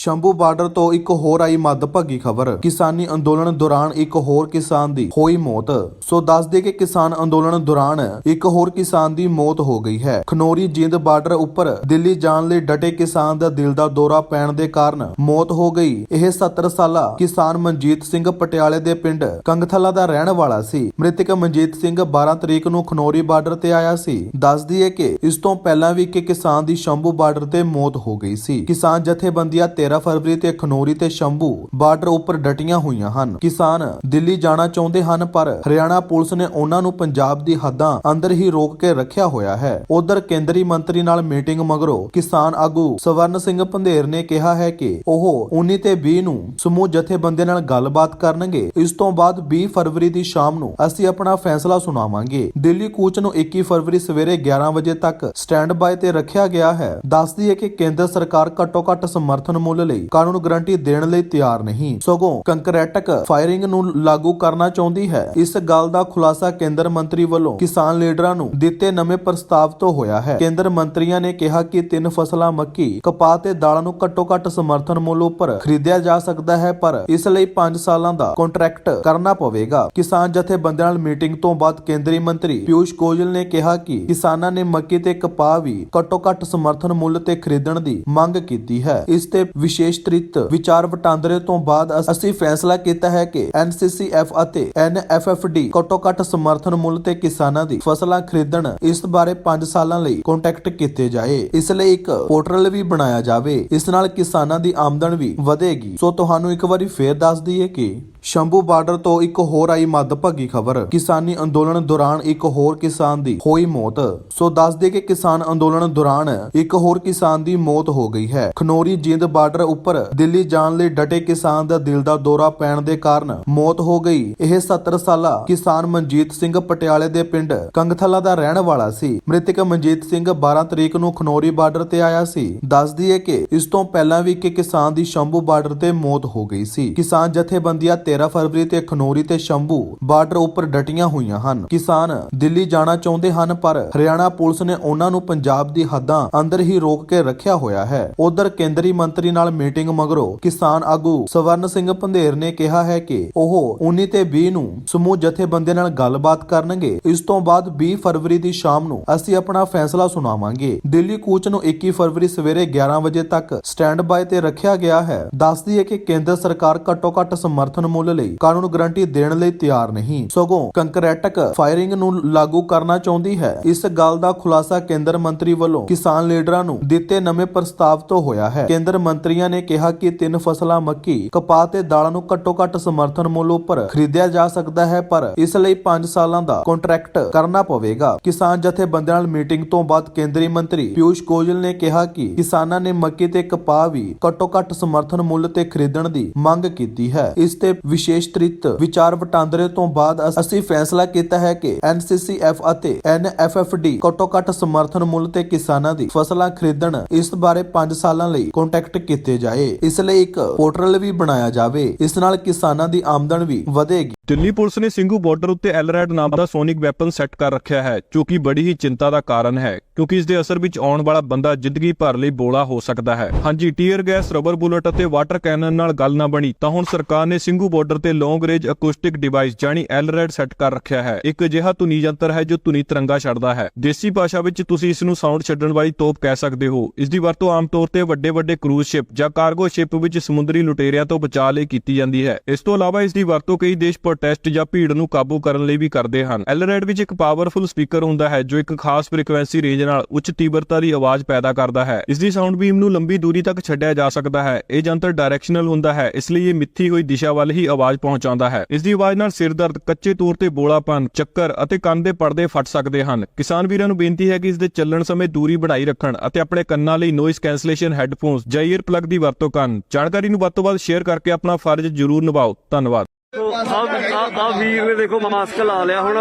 Shambhu border ਤੋਂ ਇੱਕ ਹੋਰ ਆਈ ਮੱਦਭਾਗੀ ਖਬਰ। ਕਿਸਾਨੀ ਅੰਦੋਲਨ ਦੌਰਾਨ ਇੱਕ ਹੋਰ ਕਿਸਾਨ ਦੀ ਹੋਈ ਮੌਤ। ਸੋ ਦੱਸ ਦੇ ਕਿ ਕਿਸਾਨ ਅੰਦੋਲਨ ਦੌਰਾਨ ਇੱਕ ਹੋਰ ਕਿਸਾਨ ਦੀ ਮੌਤ ਹੋ ਗਈ ਹੈ। ਖਨੋਰੀ ਜਿੰਦ ਬਾਰਡਰ ਉੱਪਰ ਦਿੱਲੀ ਜਾਣ ਲਈ ਡਟੇ ਕਿਸਾਨ ਦਾ ਦਿਲ ਦਾ ਦੌਰਾ ਪੈਣ ਦੇ ਕਾਰਨ ਮੌਤ ਹੋ ਗਈ। ਇਹ 70 ਸਾਲਾ ਕਿਸਾਨ ਮਨਜੀਤ ਸਿੰਘ ਪਟਿਆਲੇ ਦੇ ਪਿੰਡ ਕੰਗਥਲਾ ਦਾ ਰਹਿਣ ਵਾਲਾ ਸੀ। ਮ੍ਰਿਤਕ ਮਨਜੀਤ ਸਿੰਘ 12 ਤਰੀਕ ਨੂੰ ਖਨੋਰੀ ਬਾਰਡਰ ਤੇ ਆਇਆ ਸੀ। ਦੱਸ ਦਈਏ ਕਿ ਇਸ ਤੋਂ ਪਹਿਲਾਂ ਵੀ ਇੱਕ ਕਿਸਾਨ ਦੀ ਸ਼ੰਭੂ ਬਾਰਡਰ ਤੇ ਮੌਤ ਹੋ ਗਈ ਸੀ। ਕਿਸਾਨ ਜਥੇਬੰਦੀਆਂ 13 ਫਰਵਰੀ ਤੇ ਖਨੋਰੀ ਤੇ ਸ਼ੰਭੂ ਬਾਰਡਰ ਉੱਪਰ ਡਟੀਆਂ ਹੋਈਆਂ ਹਨ। ਕਿਸਾਨ ਦਿੱਲੀ ਜਾਣਾ ਚਾਹੁੰਦੇ ਹਨ, ਪਰ ਹਰਿਆਣਾ ਪੁਲਿਸ ਨੇ ਉਹਨਾਂ ਨੂੰ ਪੰਜਾਬ ਦੀ ਹੱਦਾਂ ਅੰਦਰ ਹੀ ਰੋਕ ਕੇ ਰੱਖਿਆ ਹੋਇਆ ਹੈ। ਉਧਰ ਕੇਂਦਰੀ ਮੰਤਰੀ ਨਾਲ ਮੀਟਿੰਗ ਮਗਰੋਂ ਕਿਸਾਨ ਆਗੂ ਸਵਰਨ ਸਿੰਘ ਪੰਧੇਰ ਨੇ ਕਿਹਾ ਹੈ ਕਿ ਉਹ 19 ਤੇ 20 ਨੂੰ ਸਮੂਹ ਜਥੇਬੰਦੀਆਂ ਨਾਲ ਗੱਲਬਾਤ ਕਰਨਗੇ। ਇਸ ਤੋਂ ਬਾਅਦ 20 ਫਰਵਰੀ ਦੀ ਸ਼ਾਮ ਨੂੰ ਅਸੀਂ ਆਪਣਾ ਫੈਸਲਾ ਸੁਣਾਵਾਂਗੇ। ਦਿੱਲੀ ਕੂਚ ਨੂੰ 21 ਫਰਵਰੀ ਸਵੇਰੇ 11 ਵਜੇ ਤੱਕ ਸਟੈਂਡ ਬਾਏ ਤੇ ਰੱਖਿਆ ਗਿਆ ਹੈ। ਦੱਸਦੀ ਹੈ ਕਿ ਕੇਂਦਰ ਸਰਕਾਰ ਘੱਟੋ ਘੱਟ ਸਮਰਥਨ ਮੁੱਲ ਲਈ ਕਾਨੂੰਨ ਗਰੰਟੀ ਦੇਣ ਲਈ ਤਿਆਰ ਨਹੀਂ। ਸਗੋਂ ਕੰਕਰੈਟਕ ਫਾਇਰਿੰਗ ਨੂੰ ਲਾਗੂ ਕਰਨਾ ਚਾਹੁੰਦੀ ਹੈ। ਇਸ ਗੱਲ ਦਾ ਖੁਲਾਸਾ ਕੇਂਦਰ ਮੰਤਰੀ ਵੱਲੋਂ ਕਿਸਾਨ ਲੀਡਰਾਂ ਨੂੰ ਦਿੱਤੇ ਨਵੇਂ ਪ੍ਰਸਤਾਵ ਤੋਂ ਹੋਇਆ ਹੈ। ਕੇਂਦਰ ਮੰਤਰੀਆਂ ਨੇ ਕਿਹਾ ਕਿ ਤਿੰਨ ਫਸਲਾਂ ਮੱਕੀ, ਕਪਾਹ ਤੇ ਦਾਲਾਂ ਨੂੰ ਘੱਟੋ ਘੱਟ ਸਮਰਥਨ ਮੁੱਲ ਉੱਪਰ ਖਰੀਦਿਆ ਜਾ ਸਕਦਾ ਹੈ, ਪਰ ਇਸ ਲਈ 5 ਸਾਲਾਂ ਦਾ ਕੰਟਰੈਕਟ ਕਰਨਾ ਪਵੇਗਾ। ਕਿਸਾਨ ਜਥੇਬੰਦੀਆਂ ਨਾਲ ਮੀਟਿੰਗ ਤੋਂ ਬਾਅਦ ਕੇਂਦਰੀ ਮੰਤਰੀ ਪਿਊਸ਼ ਗੋਇਲ ਨੇ ਕਿਹਾ ਕਿ ਕਿਸਾਨਾਂ ਨੇ ਮੱਕੀ ਤੇ ਕਪਾਹ ਵੀ ਘੱਟੋ ਘੱਟ ਸਮਰਥਨ ਮੁੱਲ ਤੇ ਖਰੀਦਣ ਦੀ ਮੰਗ ਕੀਤੀ ਹੈ। ਇਸ ਤੇ ਵਿਸ਼ੇਸ਼ ਤ੍ਰਿਤ ਵਿਚਾਰ ਵਟਾਂਦਰੇ ਤੋਂ ਬਾਅਦ ਅਸ- ਅਸੀਂ ਫੈਸਲਾ ਕੀਤਾ ਹੈ ਕਿ ਐਨਸੀਸੀਐਫ ਅਤੇ ਐਨਐਫਐਫਡੀ ਘੱਟੋ ਘੱਟ ਸਮਰਥਨ ਮੁੱਲ ਤੇ ਕਿਸਾਨਾਂ ਦੀ ਫਸਲਾਂ ਖਰੀਦਣ ਇਸ ਬਾਰੇ 5 ਸਾਲਾਂ ਲਈ ਕੰਟੈਕਟ ਕੀਤੇ ਜਾਏ। ਇਸ ਲਈ ਇੱਕ ਪੋਰਟਲ ਵੀ ਬਣਾਇਆ ਜਾਵੇ। ਇਸ ਨਾਲ ਕਿਸਾਨਾਂ ਦੀ ਆਮਦਨ ਵੀ ਵਧੇਗੀ। ਸੋ ਤੁਹਾਨੂੰ ਇੱਕ ਵਾਰੀ ਫੇਰ ਦੱਸ ਦਈਏ ਕਿ ਸ਼ੰਭੂ ਬਾਰਡਰ ਤੋਂ ਇੱਕ ਹੋਰ ਆਈ ਮੱਦਭਾਗੀ ਖਬਰ। ਕਿਸਾਨੀ ਅੰਦੋਲਨ ਦੌਰਾਨ ਇੱਕ ਹੋਰ ਕਿਸਾਨ ਦੀ ਹੋਈ ਮੌਤ। ਸੋ ਦੱਸ ਦੇ ਕਿ ਕਿਸਾਨ ਅੰਦੋਲਨ ਦੌਰਾਨ ਇੱਕ ਹੋਰ ਕਿਸਾਨ ਦੀ ਮੌਤ ਹੋ ਗਈ ਹੈ। ਖਨੋਰੀ ਜਿੰਦ ਬਾਰਡਰ ਉੱਪਰ ਦਿੱਲੀ ਜਾਣ ਲਈ ਡਟੇ ਕਿਸਾਨ ਦਾ ਦਿਲ ਦਾ ਦੌਰਾ ਪੈਣ ਦੇ ਕਾਰਨ ਮੌਤ ਹੋ ਗਈ। ਇਹ 70 ਸਾਲਾ ਕਿਸਾਨ ਮਨਜੀਤ ਸਿੰਘ ਪਟਿਆਲੇ ਦੇ ਪਿੰਡ ਕੰਗਥਲਾ ਦਾ ਰਹਿਣ ਵਾਲਾ ਸੀ। ਮ੍ਰਿਤਕ ਮਨਜੀਤ ਸਿੰਘ 12 ਤਰੀਕ ਨੂੰ ਖਨੋਰੀ ਬਾਰਡਰ ਤੇ ਆਇਆ ਸੀ। ਦੱਸ ਦਈਏ ਕਿ ਇਸ ਤੋਂ ਪਹਿਲਾਂ ਵੀ ਇੱਕ ਕਿਸਾਨ ਦੀ ਸ਼ੰਭੂ ਬਾਰਡਰ ਤੇ ਮੌਤ ਹੋ ਗਈ ਸੀ। ਕਿਸਾਨ ਜਥੇਬੰਦੀਆਂ 13 ਫਰਵਰੀ ਤੇ ਖਨੋਰੀ ਤੇ ਸ਼ੰਭੂ ਬਾਰਡਰ ਉੱਪਰ ਡਟੀਆਂ ਹੋਈਆਂ ਹਨ। ਕਿਸਾਨ ਦਿੱਲੀ ਜਾਣਾ ਚਾਹੁੰਦੇ ਹਨ, ਪਰ ਹਰਿਆਣਾ ਪੁਲਿਸ ਨੇ ਉਹਨਾਂ ਨੂੰ ਪੰਜਾਬ ਦੀ ਹੱਦਾਂ ਅੰਦਰ ਹੀ ਰੋਕ ਕੇ ਰੱਖਿਆ ਹੋਇਆ ਹੈ। ਉਧਰ ਕੇਂਦਰੀ ਮੰਤਰੀ ਨਾਲ ਮੀਟਿੰਗ ਮਗਰੋਂ ਕਿਸਾਨ ਆਗੂ ਸਵਰਨ ਸਿੰਘ ਪੰਧੇਰ ਨੇ ਕਿਹਾ ਹੈ ਕਿ ਉਹ 19 ਤੇ 20 ਨੂੰ ਸਮੂਹ ਜਥੇਬੰਦੀਆਂ ਨਾਲ ਗੱਲਬਾਤ ਕਰਨਗੇ। ਇਸ ਤੋਂ ਬਾਅਦ 20 ਫਰਵਰੀ ਦੀ ਸ਼ਾਮ ਨੂੰ ਅਸੀਂ ਆਪਣਾ ਫੈਸਲਾ ਸੁਣਾਵਾਂਗੇ। ਦਿੱਲੀ ਕੂਚ ਨੂੰ 21 ਫਰਵਰੀ ਸਵੇਰੇ 11 ਵਜੇ ਤੱਕ ਸਟੈਂਡ ਬਾਏ ਤੇ ਰੱਖਿਆ ਗਿਆ ਹੈ। ਦੱਸਦੀ ਹੈ ਕਿ ਕੇਂਦਰ ਸਰਕਾਰ ਘੱਟੋ ਘੱਟ ਸਮਰਥਨ ਮੁੱਲ ਲਈ ਕਾਨੂੰਨ ਗਰੰਟੀ ਦੇਣ ਲਈ ਤਿਆਰ ਨਹੀਂ। ਸਗੋਂ ਕੰਕਰੈਟਕ ਫਾਇਰਿੰਗ ਨੂੰ ਲਾਗੂ ਕਰਨਾ ਚਾਹੁੰਦੀ ਹੈ। ਇਸ ਗੱਲ ਦਾ ਖੁਲਾਸਾ ਕੇਂਦਰ ਮੰਤਰੀ ਵੱਲੋਂ ਕਿਸਾਨ ਲੀਡਰਾਂ ਨੂੰ ਦਿੱਤੇ ਨਵੇਂ ਪ੍ਰਸਤਾਵ ਤੋਂ ਹੋਇਆ ਹੈ। ਕੇਂਦਰ ਮੰਤਰੀਆਂ ਨੇ ਕਿਹਾ ਕਿ ਤਿੰਨ ਫਸਲਾਂ ਮੱਕੀ, ਕਪਾਹ ਤੇ ਦਾਲਾਂ ਨੂੰ ਘੱਟੋ ਘੱਟ ਸਮਰਥਨ ਮੁੱਲ ਉੱਪਰ ਖਰੀਦਿਆ ਜਾ ਸਕਦਾ ਹੈ, ਪਰ ਇਸ ਲਈ 5 ਸਾਲਾਂ ਦਾ ਕੰਟਰੈਕਟ ਕਰਨਾ ਪਵੇਗਾ। ਕਿਸਾਨ ਜਥੇਬੰਦੀਆਂ ਨਾਲ ਮੀਟਿੰਗ ਤੋਂ ਬਾਅਦ ਕੇਂਦਰੀ ਮੰਤਰੀ ਪਿਊਸ਼ ਗੋਇਲ ਨੇ ਕਿਹਾ ਕਿ ਕਿਸਾਨਾਂ ਨੇ ਮੱਕੀ ਤੇ ਕਪਾਹ ਵੀ ਘੱਟੋ ਘੱਟ ਸਮਰਥਨ ਮੁੱਲ ਤੇ ਖਰੀਦਣ ਦੀ ਮੰਗ ਕੀਤੀ ਹੈ। ਇਸ ਤੇ ਵਿਸ਼ੇਸ਼ ਤ੍ਰਿਤ ਵਿਚਾਰ ਵਟਾਂਦਰੇ ਤੋਂ ਬਾਅਦ ਅਸੀਂ ਫੈਸਲਾ ਕੀਤਾ ਹੈ ਕਿ ਐਨਸੀਸੀਐਫ ਅਤੇ ਐਨਐਫਐਫਡੀ ਘੱਟੋ ਘੱਟ ਸਮਰਥਨ ਮੁੱਲ ਤੇ ਕਿਸਾਨਾਂ ਦੀ ਫਸਲਾਂ ਖਰੀਦਣ ਇਸ ਬਾਰੇ 5 ਸਾਲਾਂ ਲਈ ਕੰਟੈਕਟ ਕੀਤੇ ਜਾਏ। ਇਸ ਲਈ ਇੱਕ ਪੋਰਟਲ ਵੀ ਬਣਾਇਆ ਜਾਵੇ। ਇਸ ਨਾਲ ਕਿਸਾਨਾਂ ਦੀ ਆਮਦਨ ਵੀ ਵਧੇਗੀ। ਦਿੱਲੀ ਪੁਲਿਸ ਨੇ ਸਿੰਘੂ ਬਾਰਡਰ ਉੱਤੇ ਐਲਰੈਡ ਨਾਮ ਦਾ ਸੋਨਿਕ ਵੈਪਨ ਸੈੱਟ ਕਰ ਰੱਖਿਆ ਹੈ, ਜੋ ਕਿ ਬੜੀ ਹੀ ਚਿੰਤਾ ਦਾ ਕਾਰਨ ਹੈ, ਕਿਉਂਕਿ ਇਸ ਦੇ ਅਸਰ ਵਿੱਚ ਆਉਣ ਵਾਲਾ ਬੰਦਾ ਜ਼ਿੰਦਗੀ ਭਰ ਲਈ ਬੋਲਾ ਹੋ ਸਕਦਾ ਹੈ। ਹਾਂਜੀ, ਟੀਅਰ ਗੈਸ, ਰਬਰ ਬੁਲਟ ਅਤੇ ਵਾਟਰ ਕੈਨਨ ਨਾਲ ਗੱਲ ਨਾ ਬਣੀ, ਤਾਂ ਹੁਣ ਸਰਕਾਰ ਨੇ ਸਿੰਘੂ ਬਾਰਡਰ ਤੇ ਲੌਂਗ ਰੇਂਜ ਅਕੂਸਟਿਕ ਡਿਵਾਈਸ ਜਾਨੀ ਐਲਰੈਡ ਸੈੱਟ ਕਰ ਰੱਖਿਆ ਹੈ। ਇੱਕ ਅਜਿਹਾ ਧੁਨੀ ਯੰਤਰ ਹੈ ਜੋ ਧੁਨੀ ਤਰੰਗਾ ਛੱਡਦਾ ਹੈ। ਦੇਸੀ ਭਾਸ਼ਾ ਵਿੱਚ ਤੁਸੀਂ ਇਸ ਨੂੰ ਸਾਊਂਡ ਛੱਡਣ ਵਾਲੀ ਤੋਪ ਕਹਿ ਸਕਦੇ ਹੋ। ਇਸ ਦੀ ਵਰਤੋਂ ਆਮ ਤੌਰ ਤੇ ਵੱਡੇ ਵੱਡੇ ਕਰੂਜ਼ ਸ਼ਿਪ ਜਾਂ ਕਾਰਗੋ ਸ਼ਿਪ ਵਿੱਚ ਸਮੁੰਦਰੀ ਲੁਟੇਰਿਆਂ ਤੋਂ ਬਚਾਅ ਲਈ ਕੀਤੀ ਜਾਂਦੀ ਹੈ। ਇਸ ਤੋਂ ਇਲਾਵਾ ਇਸ ਦੀ ਵਰਤੋਂ ਕਈ ਦੇਸ਼ ਪ੍ਰੋਟੈਸਟ ਜਾਂ ਭੀੜ ਨੂੰ ਕਾਬੂ ਕਰਨ ਲਈ ਵੀ ਕਰਦੇ ਹਨ। ਐਲਰੈਡ ਵਿੱਚ ਇੱਕ ਪਾਵਰਫੁਲ ਸਪੀਕਰ ਹੁੰਦਾ ਹੈ, ਜੋ ਇੱਕ ਖਾਸ ਫ੍ਰੀਕੁਐਂਸੀ ਰੇਂਜ ਨਾਲ ਉੱਚ ਤੀਬਰਤਾ ਦੀ ਆਵਾਜ਼ ਪੈਦਾ ਕਰਦਾ ਹੈ। ਇਸ ਦੀ ਸਾਊਂਡ ਬੀਮ ਨੂੰ ਲੰਬੀ ਦੂਰੀ ਤੱਕ ਛੱਡਿਆ ਜਾ ਸਕਦਾ ਹੈ। ਇਹ ਜੰਤਰ ਡਾਇਰੈਕਸ਼ਨਲ ਹੁੰਦਾ ਹੈ, ਇਸ ਲਈ ਇਹ ਮਿੱਥੀ ਹੋਈ ਦਿਸ਼ਾ ਵੱਲ ਹੀ ਆਵਾਜ਼ ਪਹੁੰਚਾਉਂਦਾ ਹੈ। ਇਸ ਦੀ ਆਵਾਜ਼ ਨਾਲ ਸਿਰ ਦਰਦ, ਕੱਚੇ ਤੌਰ ਤੇ ਬੋਲਾਪਨ, ਚੱਕਰ ਅਤੇ ਕੰਨ ਦੇ ਪਰਦੇ ਫਟ ਸਕਦੇ ਹਨ। ਕਿਸਾਨ ਵੀਰਾਂ ਨੂੰ ਬੇਨਤੀ ਹੈ ਕਿ ਇਸ ਦੇ ਚੱਲਣ ਸਮੇਂ ਦੂਰੀ ਬਣਾਈ ਰੱਖਣ ਅਤੇ ਆਪਣੇ ਕੰਨਾਂ ਲਈ ਨੋਇਸ ਕੈਂਸਲੇਸ਼ਨ ਹੈੱਡਫੋਨਸ ਜਾਂ ਈਅਰ ਪਲੱਗ ਦੀ ਵਰਤੋਂ ਕਰਨ। ਜਾਣਕਾਰੀ ਨੂੰ ਵੱਧ ਤੋਂ ਵੱਧ ਸ਼ੇਅਰ ਕਰਕੇ ਆਪਣਾ ਫਰਜ਼ ਜ਼ਰੂਰ ਨਿਭਾਓ। ਧੰਨਵਾਦ। ਆ ਵੀਰ ਨੇ ਦੇਖੋ ਮਾਸਕ ਲਾ ਲਿਆ ਹੁਣ।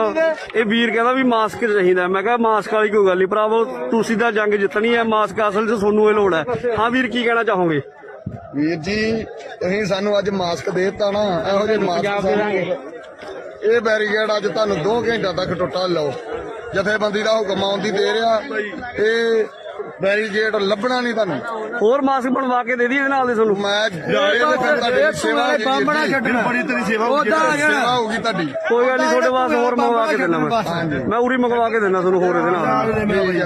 ਇਹ ਵੀਰ ਕਹਿੰਦਾ ਵੀ ਮਾਸਕ ਚਾਹੀਦਾ। ਮੈਂ ਕਿਹਾ ਮਾਸਕ ਵਾਲੀ ਕੋਈ ਗੱਲ ਨਹੀਂ ਭਰਾਵੋ ਤੁਸੀਂ ਤਾਂ ਜੰਗ ਜਿੱਤਣੀ ਹੈ। ਮਾਸਕ ਅਸਲ 'ਚ ਤੁਹਾਨੂੰ ਇਹ ਲੋੜ ਹੈ। ਹਾਂ ਵੀਰ ਕੀ ਕਹਿਣਾ ਚਾਹੋਗੇ? ਵੀਰ ਜੀ ਤੁਸੀਂ ਸਾਨੂੰ ਅੱਜ ਮਾਸਕ ਦੇ ਦਿੱਤਾ ਨਾ ਇਹੋ ਜਿਹੇ ਮਾਸਕ ਇਹ ਬੈਰੀਕੇਡ ਅੱਜ ਤੁਹਾਨੂੰ 2 ਘੰਟਿਆਂ ਤੱਕ ਟੁੱਟਾ ਲਓ। ਜਥੇਬੰਦੀ ਦਾ ਹੁਕਮ ਆਉਂਦੀ ਦੇ ਰਿਹਾ ਇਹ ਬੈਰੀਕੇਡ ਲੱਭਣਾ ਨਹੀਂ ਤੁਹਾਨੂੰ ਹੋਰ ਮਾਸਕ ਬਣਵਾ ਕੇ ਦੇ ਦੀ ਇਹਦੇ ਨਾਲ ਦੇ ਤੁਹਾਨੂੰ ਮੈਂ ਜਾਏ ਤੇ ਫਿਰ ਤੁਹਾਡੀ ਸੇਵਾ ਹੋਗੀ ਬੰਬ ਨਾ ਜੀ। ਛੱਡਣਾ। ਬੜੀ ਤੇਰੀ ਸੇਵਾ ਜਾਣਾ। ਸੇਵਾ ਹੋਗੀ ਤੁਹਾਡੀ ਕੋਈ ਗੱਲ ਨਹੀਂ ਤੁਹਾਡੇ ਵਾਸਤੇ ਹੋਰ ਮੰਗਵਾ ਕੇ ਦੇਣਾ ਮੈਂ। ਮੈਂ ਉਰੀ ਮੰਗਵਾ ਕੇ ਦੇਣਾ ਤੁਹਾਨੂੰ ਹੋਰ ਇਹਦੇ ਨਾਲ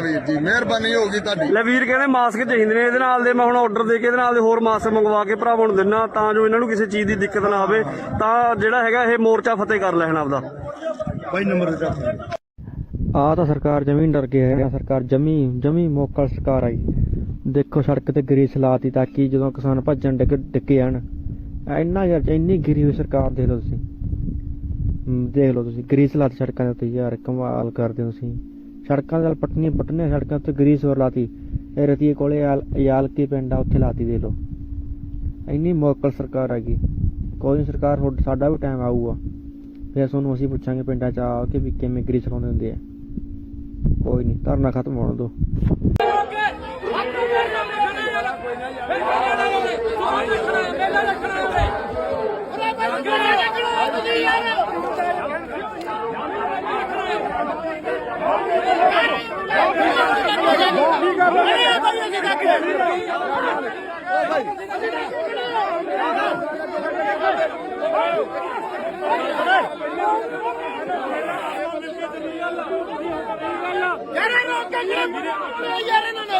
ਵੀਰ ਜੀ ਮਿਹਰਬਾਨੀ ਤੁਹਾਡੀ ਲੈ ਵੀਰ ਕਹਿੰਦੇ ਮਾਸਕ ਚਾਹੀਦੇ ਨੇ ਇਹਦੇ ਨਾਲ ਦੇ ਮੈਂ ਹੁਣ ਆਰਡਰ ਦੇ ਕੇ ਇਹਦੇ ਨਾਲ ਦੇ ਹੋਰ ਮਾਸਕ ਮੰਗਵਾ ਕੇ ਭਰਾਵਾਂ ਨੂੰ ਦਿੰਨਾ ਤਾਂ ਜੋ ਇਹਨਾਂ ਨੂੰ ਕਿਸੇ ਚੀਜ਼ ਦੀ ਦਿੱਕਤ ਨਾ ਆਵੇ ਤਾਂ ਜਿਹੜਾ ਹੈਗਾ ਇਹ ਮੋਰਚਾ ਫਤਿਹ ਕਰ ਲੈਣ ਆਪਦਾ ਆ ਤਾਂ ਸਰਕਾਰ ਜਮੀ ਡਰ ਗਈ ਹੈ। ਸਰਕਾਰ ਜਮੀ ਜਮੀ ਮੋਕਲ ਸਰਕਾਰ ਆਈ। ਦੇਖੋ ਸੜਕ ਤੇ ਗਰੀਸ ਲਾਤੀ ਤਾਂ ਕਿ ਜਦੋਂ ਕਿਸਾਨ ਭੱਜਣ ਡਿੱਗ ਡਿੱਗ ਜਾਣ ਇੰਨਾ ਯਾਰ, ਇੰਨੀ ਗਿਰੀ ਹੋਈ ਸਰਕਾਰ ਦੇਖ ਲਓ ਤੁਸੀਂ। ਦੇਖ ਲਓ ਤੁਸੀਂ ਗਰੀਸ ਲਾਤੀ ਸੜਕਾਂ ਦੇ ਉੱਤੇ ਯਾਰ ਕਮਾਲ ਕਰਦੇ ਹੋ ਤੁਸੀਂ। ਸੜਕਾਂ ਦੇ ਨਾਲ ਪਟਨੀ ਪਟਨੇ ਸੜਕਾਂ ਉੱਤੇ ਗਰੀਸ ਹੋਰ ਲਾਤੀ। ਇਹ ਰਤੀਏ ਕੋਲੇ ਯਾਲ ਯਾਲ ਕੀ ਪਿੰਡ ਆ, ਉੱਥੇ ਲਾਤੀ ਦੇ ਲਓ। ਇੰਨੀ ਮੋਕਲ ਸਰਕਾਰ ਆ ਗਈ। ਕੋਈ ਨੀ ਸਰਕਾਰ, ਸਾਡਾ ਵੀ ਟਾਈਮ ਆਊਗਾ। ਫਿਰ ਤੁਹਾਨੂੰ ਅਸੀਂ ਪੁੱਛਾਂਗੇ ਪਿੰਡਾਂ ਚ ਆ ਕੇ ਵੀ ਕਿਵੇਂ ਗਰੀਸ ਲਾਉਂਦੇ ਹੁੰਦੇ ਆ। ਕੋਈ ਨਹੀਂ ਧਰਨਾ ਖਤਮ ਹੋਣ ਦੋ। ਯਾਰ ਲੋਕ ਕਹਿੰਦੇ ਯਾਰ ਇਹਨਾਂ ਨੇ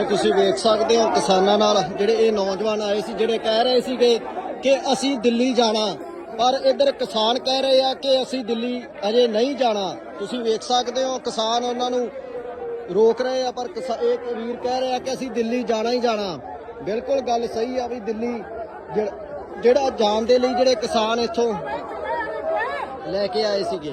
ਇਹ ਤੁਸੀਂ ਵੇਖ ਸਕਦੇ ਹੋ ਕਿਸਾਨਾਂ ਨਾਲ ਜਿਹੜੇ ਇਹ ਨੌਜਵਾਨ ਆਏ ਸੀ, ਜਿਹੜੇ ਕਹਿ ਰਹੇ ਸੀਗੇ ਕਿ ਅਸੀਂ ਦਿੱਲੀ ਜਾਣਾ, ਪਰ ਇੱਧਰ ਕਿਸਾਨ ਕਹਿ ਰਹੇ ਆ ਕਿ ਅਸੀਂ ਦਿੱਲੀ ਅਜੇ ਨਹੀਂ ਜਾਣਾ। ਤੁਸੀਂ ਵੇਖ ਸਕਦੇ ਹੋ ਕਿਸਾਨ ਉਹਨਾਂ ਨੂੰ ਰੋਕ ਰਹੇ ਆ, ਪਰ ਕਿਸਾ- ਇਹ ਵੀਰ ਕਹਿ ਰਹੇ ਆ ਕਿ ਅਸੀਂ ਦਿੱਲੀ ਜਾਣਾ ਹੀ ਜਾਣਾ। ਬਿਲਕੁਲ ਗੱਲ ਸਹੀ ਆ ਵੀ ਦਿੱਲੀ ਜਿਹੜਾ ਜਾਣ ਦੇ ਲਈ ਜਿਹੜੇ ਕਿਸਾਨ ਇੱਥੋਂ ਲੈ ਕੇ ਆਏ ਸੀਗੇ।